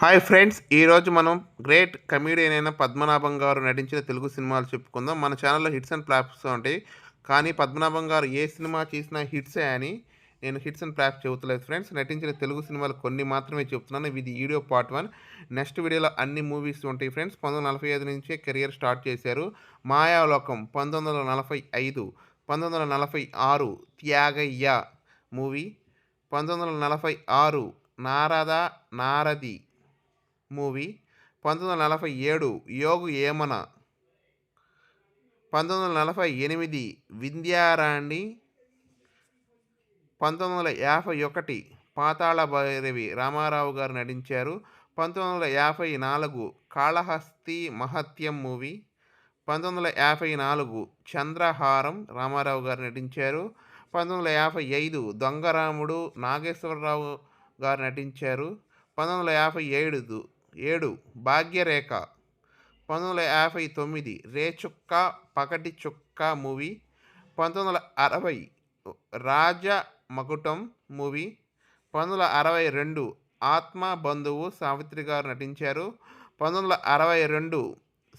Hi friends ఈరోజు మనం great comedian అయిన పద్మనాభం గారు నటించిన తెలుగు సినిమాలు చెప్పుకుందాం. మన ఛానల్లో హిట్స్ అండ్ ఫ్లాప్స్ ఉంటాయి. కానీ పద్మనాభం గారు ఏ సినిమా చేసినా హిట్సే అని నేను హిట్స్ అండ్ ఫ్లాప్స్ చెబుతలేదు ఫ్రెండ్స్ నటించిన తెలుగు సినిమాలు కొన్ని మాత్రమే చెప్తున్నాను ఇది వీడియో పార్ట్ వన్ నెక్స్ట్ వీడియోలో అన్ని మూవీస్ ఉంటాయి ఫ్రెండ్స్ పంతొమ్మిది నలభై ఐదు నుంచే కెరియర్ స్టార్ట్ చేశారు. మాయాలోకం పంతొమ్మిది వందల నలభై ఐదు పంతొమ్మిది వందల నలభై ఆరు త్యాగయ్య మూవీ పంతొమ్మిది వందల నలభై ఆరు నారద నారది మూవీ. పంతొమ్మిది వందల నలభై ఏడు యోగు ఏమన. పంతొమ్మిది వందల నలభై ఎనిమిది వింధ్యారాణి పంతొమ్మిది వందల యాభై ఒకటి పాతాళ భైరవి రామారావు గారు నటించారు. పంతొమ్మిది వందల యాభై నాలుగు కాళహస్తి మహత్యం మూవీ. పంతొమ్మిది వందల యాభై నాలుగు చంద్రహారం రామారావు గారు నటించారు. పంతొమ్మిది వందల యాభై ఐదు దొంగరాముడు నాగేశ్వరరావు గారు నటించారు. పంతొమ్మిది వందల యాభై ఏడు ఏడు భాగ్యరేఖ. పంతొమ్మిది వందల యాభై తొమ్మిది రేచుక్క పకటి చుక్క మూవీ. పంతొమ్మిది వందల అరవై రాజ మకుటం మూవీ. పంతొమ్మిది వందల అరవై రెండు ఆత్మ బంధువు సావిత్రి గారు నటించారు. పంతొమ్మిది వందల అరవై రెండు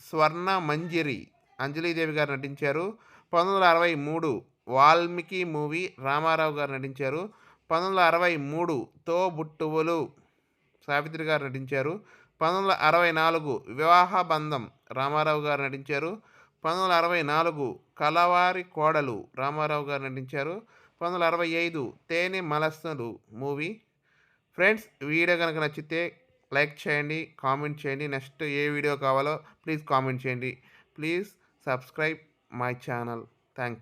స్వర్ణ మంజిరి అంజలీదేవి గారు నటించారు. పంతొమ్మిది వందల అరవై మూడు వాల్మీకి మూవీ రామారావు గారు నటించారు. పంతొమ్మిది వందల అరవై మూడు తోబుట్టువులు సావిత్రి గారు నటించారు. పంతొమ్మిది వందల అరవై నాలుగు వివాహ బంధం రామారావు గారు నటించారు. పంతొమ్మిది వందల అరవై నాలుగు కలవారి కోడలు రామారావు గారు నటించారు. పంతొమ్మిది వందల అరవై ఐదు తేనె మలస్సులు మూవీ. ఫ్రెండ్స్ వీడియో కనుక నచ్చితే లైక్ చేయండి కామెంట్ చేయండి. నెక్స్ట్ ఏ వీడియో కావాలో ప్లీజ్ కామెంట్ చేయండి. Please subscribe my channel. Thanks